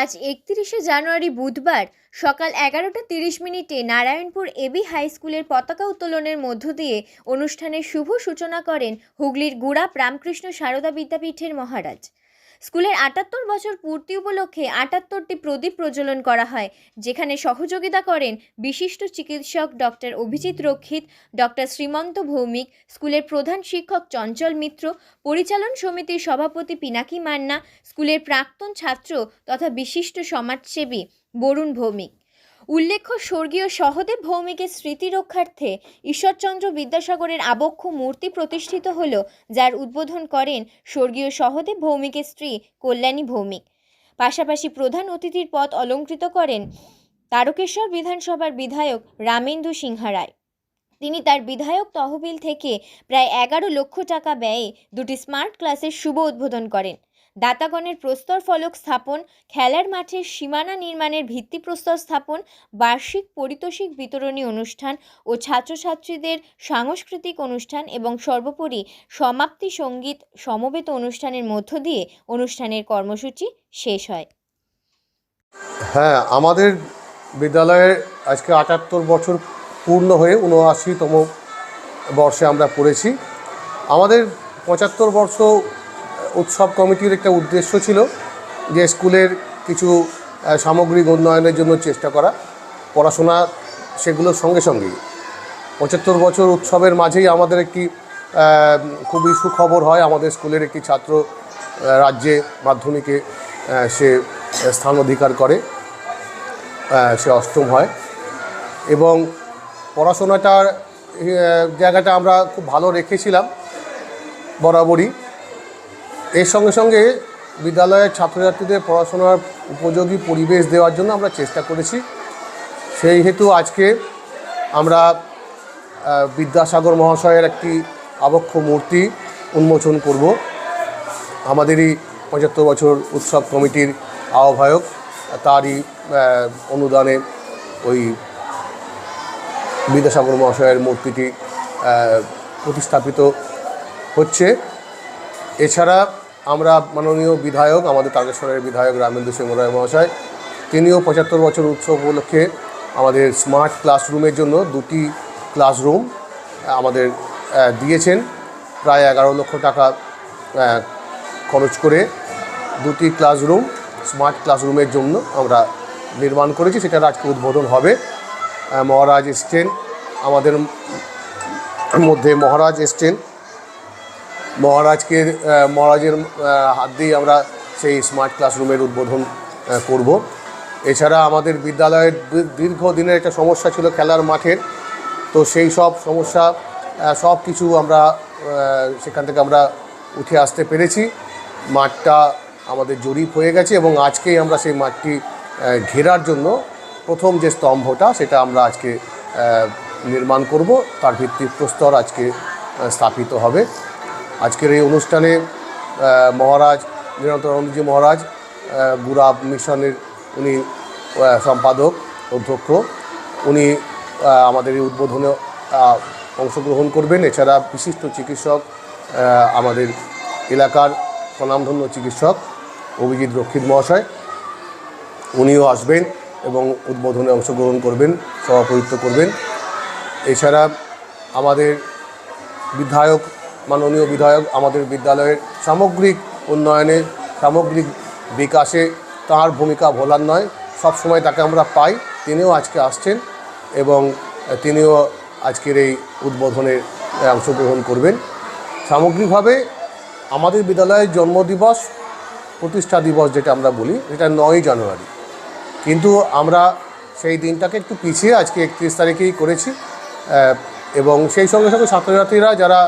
আজ একত্রিশে জানুয়ারি বুধবার সকাল এগারোটা তিরিশ মিনিটে নারায়ণপুর এবি হাই স্কুলের পতাকা উত্তোলনের মধ্য দিয়ে অনুষ্ঠানের শুভ সূচনা করেন হুগলির গুড়া রামকৃষ্ণ সারদা বিদ্যাপীঠের মহারাজ। স্কুলের আটাত্তর বছর পূর্তি উপলক্ষে আটাত্তরটি প্রদীপ প্রজ্বলন করা হয়, যেখানে সহযোগিতা করেন বিশিষ্ট চিকিৎসক ডক্টর অভিজিৎ রক্ষিত, ডক্টর শ্রীমন্ত ভৌমিক, স্কুলের প্রধান শিক্ষক চঞ্চল মিত্র, পরিচালন সমিতির সভাপতি পিনাকি মান্না, স্কুলের প্রাক্তন ছাত্র তথা বিশিষ্ট সমাজসেবী বরুণ ভৌমিক। উল্লেখ্য, স্বর্গীয় সহদেব ভৌমিকের স্মৃতি রক্ষার্থে ঈশ্বরচন্দ্র বিদ্যাসাগরের আবক্ষ মূর্তি প্রতিষ্ঠিত হল, যার উদ্বোধন করেন স্বর্গীয় সহদেব ভৌমিকের স্ত্রী কল্যাণী ভৌমিক। পাশাপাশি প্রধান অতিথির পদ অলঙ্কৃত করেন তারকেশ্বর বিধানসভার বিধায়ক রামেন্দু সিংহা রায়। তিনি তার বিধায়ক তহবিল থেকে প্রায় এগারো লক্ষ টাকা ব্যয়ে দুটি স্মার্ট ক্লাসের শুভ উদ্বোধন করেন। দাতাগণের প্রস্তর ফলক স্থাপন, খেলার মাঠের সীমানা নির্মাণের ভিত্তিপ্রস্তর স্থাপন, বার্ষিক পারিতোষিক বিতরণী অনুষ্ঠান ও ছাত্রছাত্রীদের সাংস্কৃতিক অনুষ্ঠান এবং সর্বোপরি সমাপ্তি সংগীত সমবেত অনুষ্ঠানের মধ্য দিয়ে অনুষ্ঠানের কর্মসূচি শেষ হয়। হ্যাঁ আমাদের বিদ্যালয়ের আজকে আটাত্তর বছর পূর্ণ হয়ে উনআশিতম বর্ষে আমরা পড়েছি। আমাদের পঁচাত্তর বর্ষ উৎসব কমিটির একটা উদ্দেশ্য ছিল যে স্কুলের কিছু সামগ্রিক উন্নয়নের জন্য চেষ্টা করা। পড়াশোনা সেগুলোর সঙ্গে সঙ্গেই। পঁচাত্তর বছর উৎসবের মাঝেই আমাদের একটি খুবই সুখবর হয় আমাদের স্কুলের একটি ছাত্র রাজ্যে মাধ্যমিকে সে স্থান অধিকার করে সে অষ্টম হয়। এবং পড়াশোনাটার জায়গাটা আমরা খুব ভালো রেখেছিলাম, বরাবরই। এর সঙ্গে সঙ্গে বিদ্যালয়ের ছাত্রছাত্রীদের পড়াশোনার উপযোগী পরিবেশ দেওয়ার জন্য আমরা চেষ্টা করেছি। সেই হেতু আজকে আমরা বিদ্যাসাগর মহাশয়ের একটি আবক্ষ মূর্তি উন্মোচন করব। আমাদেরই পঁচাত্তর বছর উৎসব কমিটির আহ্বায়ক, তারই অনুদানে ওই বিদ্যাসাগর মহাশয়ের মূর্তিটি প্রতিস্থাপিত হচ্ছে। এছাড়া আমরা মাননীয় বিধায়ক, আমাদের তারকেশ্বরের বিধায়ক রামেন্দ্র সিংহ রায় মহাশয়, তিনিও পঁচাত্তর বছর উৎসব উপলক্ষে আমাদের স্মার্ট ক্লাসরুমের জন্য দুটি ক্লাসরুম আমাদের দিয়েছেন। প্রায় এগারো লক্ষ টাকা খরচ করে দুটি ক্লাসরুম স্মার্ট ক্লাসরুমের জন্য আমরা নির্মাণ করেছি। সেটার আজকে উদ্বোধন হবে। মহারাজ এসছেন, আমাদের মধ্যে মহারাজ এসছেন। মহারাজকে মহারাজের হাত দিয়ে আমরা সেই স্মার্ট ক্লাসরুমের উদ্বোধন করব। এছাড়া আমাদের বিদ্যালয়ের দীর্ঘদিনের একটা সমস্যা ছিল খেলার মাঠের। তো সেই সব সমস্যা সব কিছু আমরা সেখান থেকে আমরা উঠে আসতে পেরেছি। মাঠটা আমাদের জরিপ হয়ে গেছে এবং আজকেই আমরা সেই মাঠটি ঘেরার জন্য প্রথম যে স্তম্ভটা সেটা আমরা আজকে নির্মাণ করব। তার ভিত্তিপ্রস্তর আজকে স্থাপিত হবে। আজকের এই অনুষ্ঠানে মহারাজ নিরন্তরানন্দজি মহারাজ গুড়া মিশনের উনি সম্পাদক, অধ্যক্ষ। উনি আমাদের এই উদ্বোধনে অংশগ্রহণ করবেন। এছাড়া বিশিষ্ট চিকিৎসক আমাদের এলাকার স্বনামধন্য চিকিৎসক অভিজিৎ রক্ষিত মহাশয়। উনিও আসবেন এবং উদ্বোধনে অংশগ্রহণ করবেন, সভাপতিত্ব করবেন। এছাড়া আমাদের বিধায়ক মাননীয় বিধায়ক আমাদের বিদ্যালয়ের সামগ্রিক উন্নয়নে, সামগ্রিক বিকাশে তার ভূমিকা ভোলার নয়। সবসময় তাকে আমরা পাই। তিনিও আজকে আসছেন এবং তিনিও আজকের এই উদ্বোধনে অংশগ্রহণ করবেন। সামগ্রিকভাবে আমাদের বিদ্যালয়ের জন্মদিবস প্রতিষ্ঠা দিবস যেটা আমরা বলি এটা নয় জানুয়ারি। কিন্তু আমরা সেই দিনটাকে একটু পিছিয়ে আজকে একত্রিশ তারিখেই করেছি। এবং সেই সঙ্গে সঙ্গে ছাত্রছাত্রীরা যারা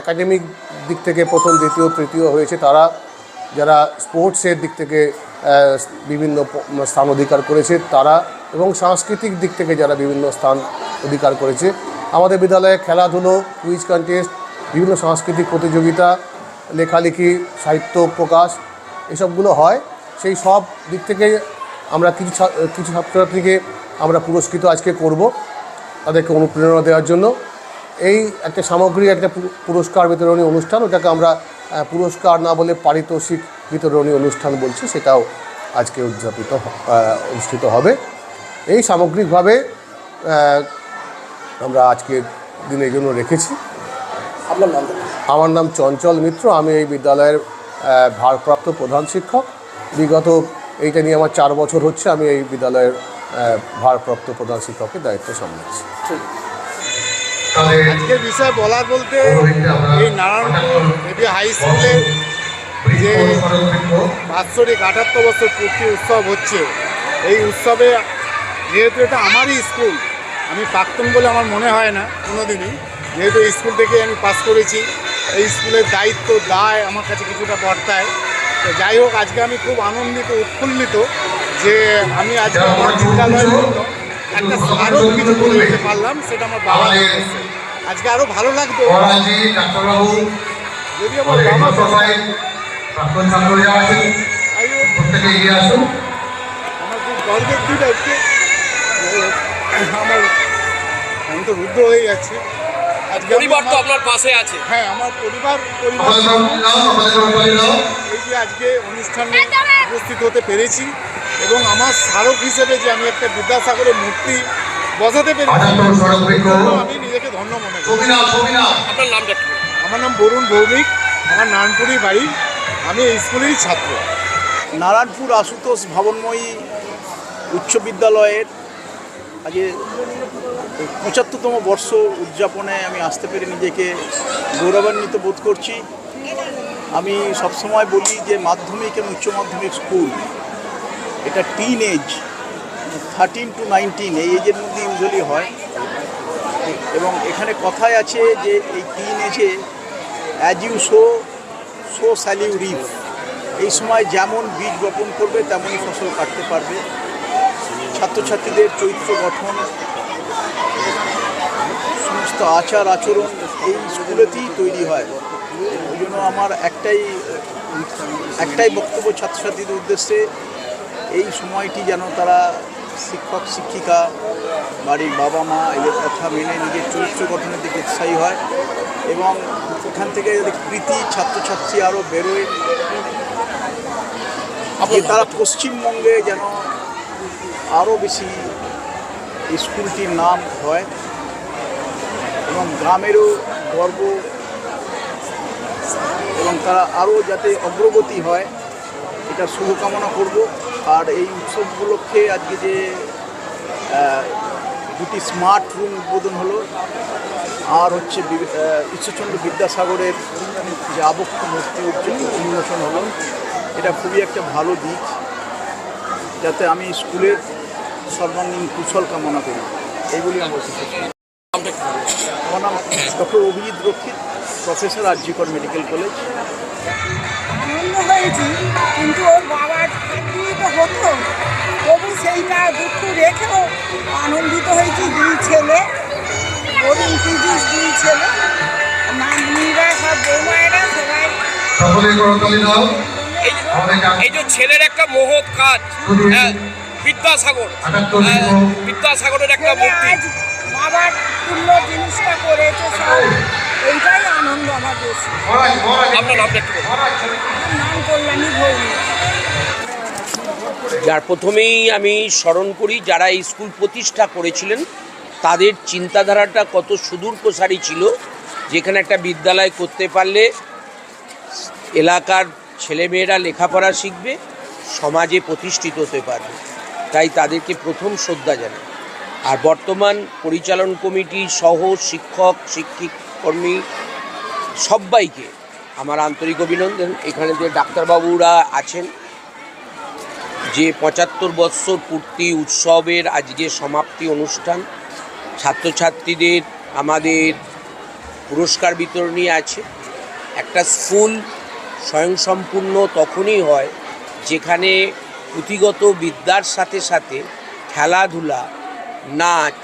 একাডেমিক দিক থেকে প্রথম, দ্বিতীয়, তৃতীয় হয়েছে, তারা যারা স্পোর্টসের দিক থেকে বিভিন্ন স্থান অধিকার করেছে, তারা এবং সাংস্কৃতিক দিক থেকে যারা বিভিন্ন স্থান অধিকার করেছে, আমাদের বিদ্যালয়ে খেলাধুলো কুইজ কন্টেস্ট বিভিন্ন সাংস্কৃতিক প্রতিযোগিতা, লেখালেখি, সাহিত্য প্রকাশ, এসবগুলো হয়। সেই সব দিক থেকে আমরা কিছু কিছু ছাত্রছাত্রীকে আমরা পুরস্কৃত আজকে করব, তাদেরকে অনুপ্রেরণা দেওয়ার জন্য। এই একটা সামগ্রিক একটা পুরস্কার বিতরণী অনুষ্ঠান ওটাকে আমরা পুরস্কার না বলে পারিতোষিক বিতরণী অনুষ্ঠান বলছি সেটাও আজকে উদযাপিত অনুষ্ঠিত হবে। এই সামগ্রিকভাবে আমরা আজকের দিনের জন্য রেখেছি। আপনার নাম? আমার নাম চঞ্চল মিত্র আমি এই বিদ্যালয়ের ভারপ্রাপ্ত প্রধান শিক্ষক। বিগত এইটা নিয়ে আমার চার বছর হচ্ছে আমি এই বিদ্যালয়ের ভারপ্রাপ্ত প্রধান শিক্ষকের দায়িত্ব সামলাচ্ছি। আজকের বিষয় বলার বলতে এই নারায়ণপুর এবি হাই স্কুলে যে বাৎসরিক আটাত্তর বছর পূর্তি উৎসব হচ্ছে। এই উৎসবে যেহেতু এটা আমারই স্কুল আমি প্রাক্তন বলে আমার মনে হয় না কোনোদিনই। যেহেতু এই স্কুল থেকে আমি পাস করেছি এই স্কুলের দায়িত্ব দায় আমার কাছে কিছুটা বর্তায়। তো যাই হোক আজকে আমি খুব আনন্দিত উৎফুল্লিত যে আমি আজকে আমার বিদ্যালয়ের জন্য একটা স্মারক কিছু করে দিতে পারলাম সেটা আমার বাবা আজকে আরও ভালো লাগতো। যদি আমার বাবা আমার খুব গর্বের দিন আজকে। আমার আমি তো রুদ্র হয়ে যাচ্ছে। আজকে পরিবার তো আপনার পাশে আছে। হ্যাঁ আমার পরিবার পরিবার নাম নাও আমাদের নাম নাও। এই যে আজকে অনুষ্ঠানে উপস্থিত হতে পেরেছি। এবং আমার স্মারক হিসেবে যে আমি একটা বিদ্যাসাগরের মূর্তি বসাতে পেরেছি আমি নিজেকে ধন্য মনে করি। আপনার নামটা কি আমার নাম বরুণ ভৌমিক আমার নারায়ণপুরি বাড়ি আমি এই স্কুলেরই ছাত্র। নারায়ণপুর আশুতোষ ভবনময়ী উচ্চ বিদ্যালয়ের আজকে পঁচাত্তরতম বর্ষ উদযাপনে আমি আসতে পেরে নিজেকে গৌরবান্বিত বোধ করছি। আমি সবসময় বলি যে মাধ্যমিক এবং উচ্চ মাধ্যমিক স্কুল এটা teen age thirteen to nineteen এই এজের মধ্যে ইউজুয়ালি হয়। এবং এখানে কথায় আছে যে এই টিন এজে as you sow so shall you reap এই সময় যেমন বীজ বপন করবে, তেমনই ফসল কাটতে পারবে। ছাত্রছাত্রীদের চরিত্র গঠন, সমস্ত আচার আচরণ এই স্কুলেতেই তৈরি হয়। ওই জন্য আমার একটাই একটাই বক্তব্য ছাত্রছাত্রীদের উদ্দেশ্যে এই সময়টি যেন তারা শিক্ষক শিক্ষিকা বাড়ির বাবা মা এদের কথা মেনে নিজের চরিত্র গঠনের দিকে উৎসাহী হয় এবং এখান থেকে যদি কৃতি ছাত্রছাত্রী আরও বেরোয় তারা পশ্চিমবঙ্গে যেন আরও বেশি স্কুলটির নাম হয় এবং গ্রামেরও গর্ব এবং তারা আরও যাতে অগ্রগতি হয় এটা শুভকামনা করব। আর এই উৎসব উপলক্ষে আজকে যে দুটি স্মার্ট রুম উদ্বোধন হলো, আর হচ্ছে ঈশ্বরচন্দ্র বিদ্যাসাগরের যে আবক্ষ মূর্তি উন্মোচন হলো। এটা খুবই একটা ভালো দিক, যাতে আমি স্কুলের সর্বাঙ্গীন কুশল কামনা করি। এইগুলি আমার আমার নাম ডক্টর অভিজিৎ রক্ষিত, প্রফেসর আরজিকর মেডিকেল কলেজ। কিন্তু ওর বাবার তো তবু সেইটা দুঃখ রেখেও আনন্দিত হয়েছি দুই ছেলে। বরুণ পীযুষ দুই ছেলে। নাতনিরা সব বৌমায়েরা সবাই। সকলে করতালি দাও এই যে ছেলের একটা মহৎ কাজ হ্যাঁ, বিদ্যাসাগর। হ্যাঁ, বৃক্ষ বিদ্যাসাগরের একটা ছেলে মূর্তি। বাবার তুল্য জিনিসটা করেছে সব। এইটাই আনন্দ আমার বেশি। আপনার নামটা? নাম কল্যাণী ভৌমিক। যার প্রথমেই আমি স্মরণ করি, যারা এই স্কুল প্রতিষ্ঠা করেছিলেন, তাদের চিন্তাধারাটা কত সুদূর প্রসারী ছিল, যেখানে একটা বিদ্যালয় করতে পারলে এলাকার ছেলেমেয়েরা লেখাপড়া শিখবে, সমাজে প্রতিষ্ঠিত হতে পারবে। তাই তাদেরকে প্রথম শ্রদ্ধা জানাই। আর বর্তমান পরিচালন কমিটি, সহ শিক্ষক, শিক্ষিক, কর্মী সবাইকে আমার আন্তরিক অভিনন্দন। এখানে যে ডাক্তারবাবুরা আছেন যে পঁচাত্তর বৎসর পূর্তি উৎসবের আজকে সমাপ্তি অনুষ্ঠান, ছাত্রছাত্রীদের আমাদের পুরস্কার বিতরণী আছে। একটা স্কুল স্বয়ংসম্পূর্ণ তখনই হয় যেখানে পুঁথিগত বিদ্যার সাথে সাথে খেলাধুলা, নাচ,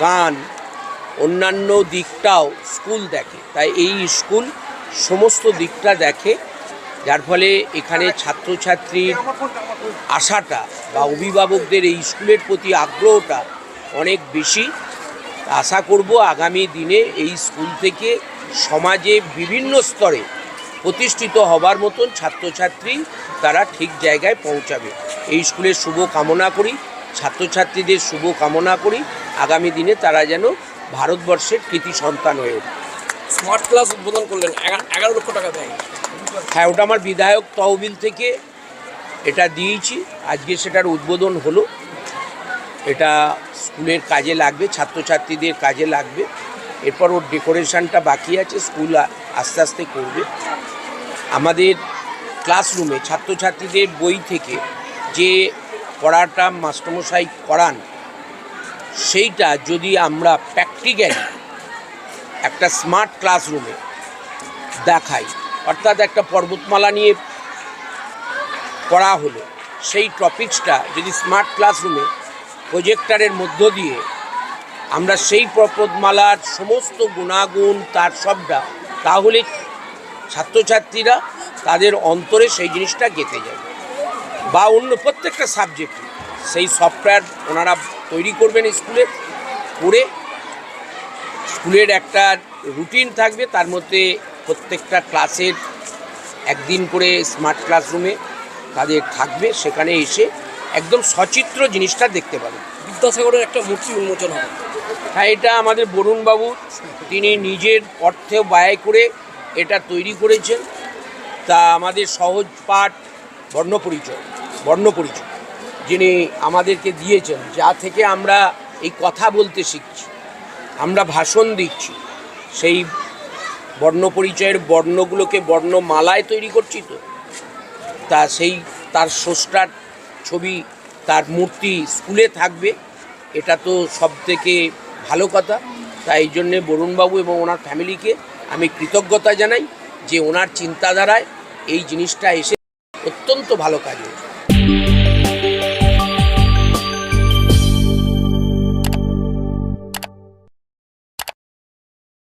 গান, অন্যান্য দিকটাও স্কুল দেখে। তাই এই স্কুল সমস্ত দিকটা দেখে যার ফলে এখানে ছাত্রছাত্রীর আশাটা বা অভিভাবকদের এই স্কুলের প্রতি আগ্রহটা অনেক বেশি। আশা করব আগামী দিনে এই স্কুল থেকে সমাজে বিভিন্ন স্তরে প্রতিষ্ঠিত হবার মতন ছাত্রছাত্রী তারা ঠিক জায়গায় পৌঁছাবে। এই স্কুলের শুভ কামনা করি, ছাত্রছাত্রীদের শুভ কামনা করি। আগামী দিনে তারা যেন ভারতবর্ষের কৃতি সন্তান হয়ে স্মার্ট ক্লাস উদ্বোধন করলেন, এগারো লক্ষ টাকা দেয় হ্যাঁ ওটা আমার বিধায়ক তহবিল থেকে এটা দিয়েছি। আজকে সেটার উদ্বোধন হলো। এটা স্কুলের কাজে লাগবে, ছাত্রছাত্রীদের কাজে লাগবে। এরপর ওর ডেকোরেশনটা বাকি আছে, স্কুল আস্তে আস্তে করবে। আমাদের ক্লাসরুমে ছাত্রছাত্রীদের বই থেকে যে পড়াটা মাস্টারমশাই করান, সেইটা যদি আমরা প্র্যাকটিক্যালি একটা স্মার্ট ক্লাসরুমে দেখাই অর্থাৎ একটা পর্বতমালা নিয়ে করা হলো। সেই টপিকসটা যদি স্মার্ট ক্লাসরুমে প্রজেক্টরের মধ্য দিয়ে আমরা সেই পর্বতমালার সমস্ত গুণাগুণ, তার সবটা, তাহলে ছাত্রছাত্রীরা তাদের অন্তরে সেই জিনিসটা গেঁথে যাবে। বা অন্য প্রত্যেকটা সাবজেক্টে, সেই সফটওয়্যার ওনারা তৈরি করবেন স্কুলে, করে স্কুলের একটা রুটিন থাকবে, তার মধ্যে প্রত্যেকটা ক্লাসের একদিন করে স্মার্ট ক্লাসরুমে তাদের থাকবে সেখানে এসে একদম সচিত্র জিনিসটা দেখতে পাবে। বিদ্যাসাগরের একটা মূর্তি উন্মোচন হবে। হ্যাঁ এটা আমাদের বরুণবাবু তিনি নিজের অর্থে ব্যয় করে এটা তৈরি করেছেন। তা আমাদের সহজ পাঠ বর্ণপরিচয় বর্ণপরিচয় যিনি আমাদেরকে দিয়েছেন যা থেকে আমরা এই কথা বলতে শিখছি আমরা ভাষণ দিচ্ছি সেই বর্ণপরিচয়ের বর্ণগুলোকে বর্ণমালায় তৈরি করছি তো। তা সেই, তার স্রষ্টার ছবি, তার মূর্তি স্কুলে থাকবে। এটা তো সব থেকে ভালো কথা। তাই জন্যে বরুণবাবু এবং ওনার ফ্যামিলিকে আমি কৃতজ্ঞতা জানাই যে ওনার চিন্তাধারায় এই জিনিসটা এসে অত্যন্ত ভালো কাজ হয়েছে।